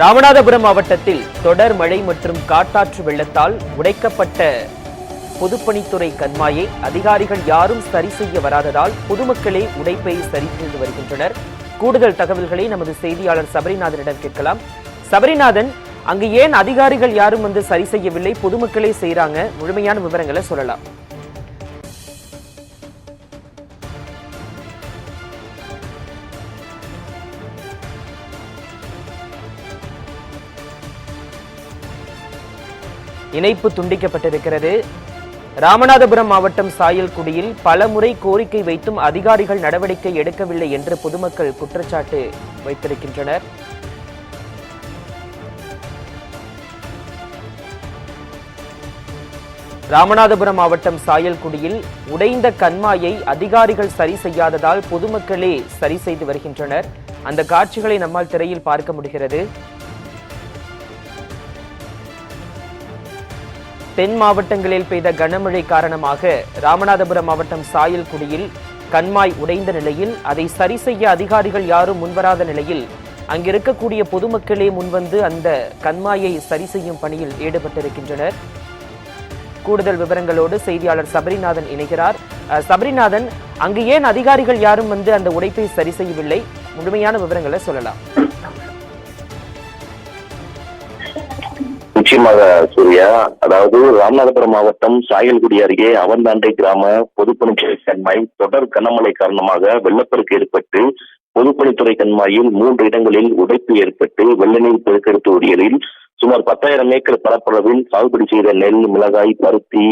ராமநாதபுரம் மாவட்டத்தில் தொடர் மழை மற்றும் காட்டாற்று வெள்ளத்தால் உடைக்கப்பட்ட பொதுப்பணித்துறை கண்மாயை அதிகாரிகள் யாரும் சரி செய்ய வராததால் பொதுமக்களே உடைப்பை சரி செய்து வருகின்றனர். கூடுதல் தகவல்களை நமது செய்தியாளர் சபரிநாதனிடம் கேட்கலாம். சபரிநாதன் அங்கு ஏன் அதிகாரிகள் யாரும் வந்து சரி செய்யவில்லை பொதுமக்களே செய்கிறாங்க முழுமையான விவரங்களை சொல்லலாம். இணைப்பு துண்டிக்கப்பட்டிருக்கிறது. ராமநாதபுரம் மாவட்டம் சாயல்குடியில் பலமுறை கோரிக்கை வைத்தும் அதிகாரிகள் நடவடிக்கை எடுக்கவில்லை என்று பொதுமக்கள் குற்றச்சாட்டு வைத்திருக்கின்றனர். ராமநாதபுரம் மாவட்டம் சாயல்குடியில் உடைந்த கண்மாயை அதிகாரிகள் சரி செய்யாததால் பொதுமக்களே சரி செய்து வருகின்றனர். அந்த காட்சிகளை நம்மால் திரையில் பார்க்க முடிகிறது. தென் மாவட்டங்களில் பெய்த கனமழை காரணமாக ராமநாதபுரம் மாவட்டம் சாயல்குடியில் கண்மாய் உடைந்த நிலையில் அதை சரி செய்ய அதிகாரிகள் யாரும் முன்வராத நிலையில் அங்கிருக்கக்கூடிய பொதுமக்களே முன்வந்து அந்த கண்மாயை சரி செய்யும் பணியில் ஈடுபட்டிருக்கின்றனர். கூடுதல் விவரங்களோடு செய்தியாளர் சபரிநாதன் இணைகிறார். அஹ், சபரிநாதன் அங்கு ஏன் அதிகாரிகள் யாரும் வந்து அந்த உடைப்பை சரி செய்யவில்லை? முழுமையான விவரங்களை சொல்லலாம். நிச்சயமாக சூர்யா. அதாவது ராமநாதபுரம் மாவட்டம் சாயல்குடி அருகே அவந்தாண்டை கிராம பொதுப்பணித்துறை கண்மாய் தொடர் கனமழை காரணமாக வெள்ளப்பெருக்கு ஏற்பட்டு பொதுப்பணித்துறை கண்மாயில் மூன்று இடங்களில் உடைப்பு ஏற்பட்டு வெள்ள நீர் பெருக்கெடுத்து ஓடியதில் சுமார் பத்தாயிரம் ஏக்கர் பரப்பளவில் சாகுபடி செய்த நெல் மிளகாய் பருத்தி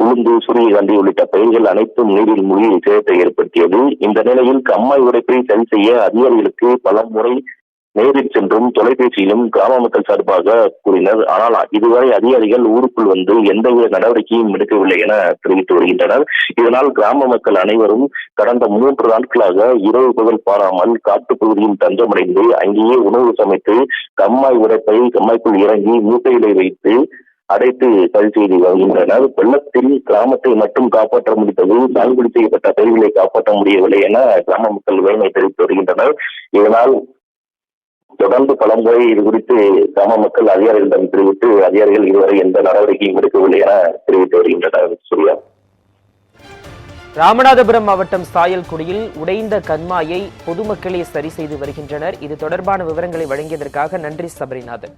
உளுந்து சூரியகாந்தி உள்ளிட்ட பயிர்கள் அனைத்தும் நீரில் மூழ்கி சேதத்தை ஏற்படுத்தியது. இந்த நிலையில் கம்மாய் உடைப்பை சரி செய்ய அதிகாரிகளுக்கு பல முறை நேரில் சென்றும் தொலைபேசியிலும் கிராம மக்கள் சார்பாக கூறினர். ஆனால் இதுவரை அதிகாரிகள் ஊருக்குள் வந்து எந்தவித நடவடிக்கையும் எடுக்கவில்லை என தெரிவித்து வருகின்றனர். இதனால் கிராம மக்கள் அனைவரும் கடந்த மூன்று நாட்களாக இரவு பகல் பாராமல் காட்டுப்பகுதியில் தஞ்சமடைந்து அங்கேயே உணவு சமைத்து கம்மாய் உடைப்பை கம்மாய்க்குள் இறங்கி மூட்டைகளை வைத்து அடைத்து சரி செய்து வருகின்றனர். வெள்ளத்தில் கிராமத்தை மட்டும் காப்பாற்ற முடிந்தது சாகுபடி செய்யப்பட்ட பயிர்களை காப்பாற்ற முடியவில்லை என கிராம மக்கள் வேதனை தெரிவித்து வருகின்றனர். இதனால் தொடர்ந்து பலமுறை இது குறித்து கிராம மக்கள் அதிகாரிகளிடம் தெரிவித்து அதிகாரிகள் இதுவரை எந்த நடவடிக்கையும் எடுக்கவில்லை என தெரிவித்து வருகின்றனர் சூர்யா. ராமநாதபுரம் மாவட்டம் சாயல்குடியில் உடைந்த கண்மாயை பொதுமக்களே சரி செய்து வருகின்றனர். இது தொடர்பான விவரங்களை வழங்கியதற்காக நன்றி சபரிநாதன்.